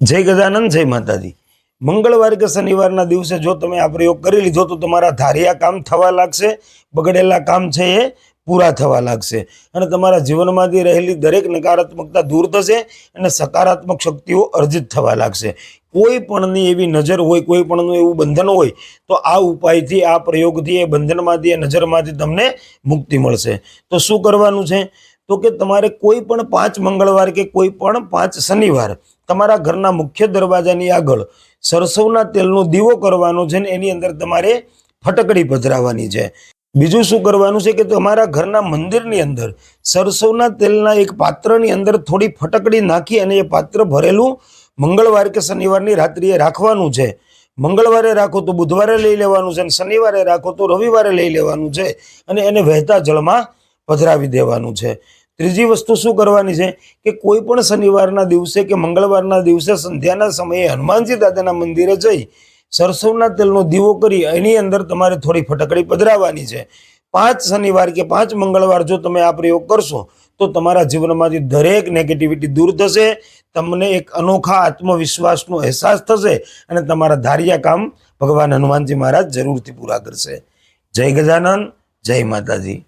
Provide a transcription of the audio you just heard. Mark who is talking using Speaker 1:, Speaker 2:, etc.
Speaker 1: જય ગજાનંદ, જય માતાજી. મંગળવાર કે શનિવારના દિવસે જો તમે આ પ્રયોગ કરી લીધો તો તમારા ધાર્યા કામ થવા લાગશે, બગડેલા કામ છે એ પૂરા થવા લાગશે. અને તમારા જીવનમાંથી રહેલી દરેક નકારાત્મકતા દૂર થશે અને સકારાત્મક શક્તિઓ અર્જિત થવા લાગશે. કોઈ પણની એવી નજર હોય, કોઈ પણનું એવું બંધન હોય, તો આ ઉપાયથી, આ પ્રયોગથી, એ બંધનમાંથી, એ નજરમાંથી તમને મુક્તિ મળશે. તો શું કરવાનું છે? તો કે તમારે કોઈ પણ પાંચ મંગળવાર કે કોઈ પણ પાંચ શનિવાર તમારા ઘરના મુખ્ય દરવાજાની આગળ સરસવના તેલનો દીવો કરવાનો છે ને એની અંદર તમારે ફટકડી પધરાવવાની છે. બીજું શું કરવાનું છે કે તમારા ઘરના મંદિરની અંદર સરસવના તેલના એક પાત્રની અંદર થોડી ફટકડી નાખી અને એ પાત્ર ભરેલું મંગળવાર કે શનિવારની રાત્રિએ રાખવાનું છે. મંગળવારે રાખો તો બુધવારે લઈ લેવાનું છે અને શનિવારે રાખો તો રવિવારે લઈ લેવાનું છે અને એને વહેતા જળમાં પધરાવી દેવાનું છે. ત્રીજી વસ્તુ શું કરવાની છે કે કોઈ પણ શનિવારના દિવસે કે મંગળવારના દિવસે સંધ્યાના સમયે હનુમાનજી દાદાના મંદિરે જઈ સરસવના તેલનો દીવો કરી એની અંદર તમારે થોડી ફટકડી પધરાવવાની છે. પાંચ શનિવાર કે પાંચ મંગળવાર જો તમે આ પ્રયોગ કરશો તો તમારા જીવનમાંથી દરેક નેગેટિવિટી દૂર થશે, તમને એક અનોખા આત્મવિશ્વાસનો અહેસાસ થશે અને તમારા ધાર્યા કામ ભગવાન હનુમાનજી મહારાજ જરૂરથી પૂરા કરશે. જય ગજાનંદ જય માતાજી.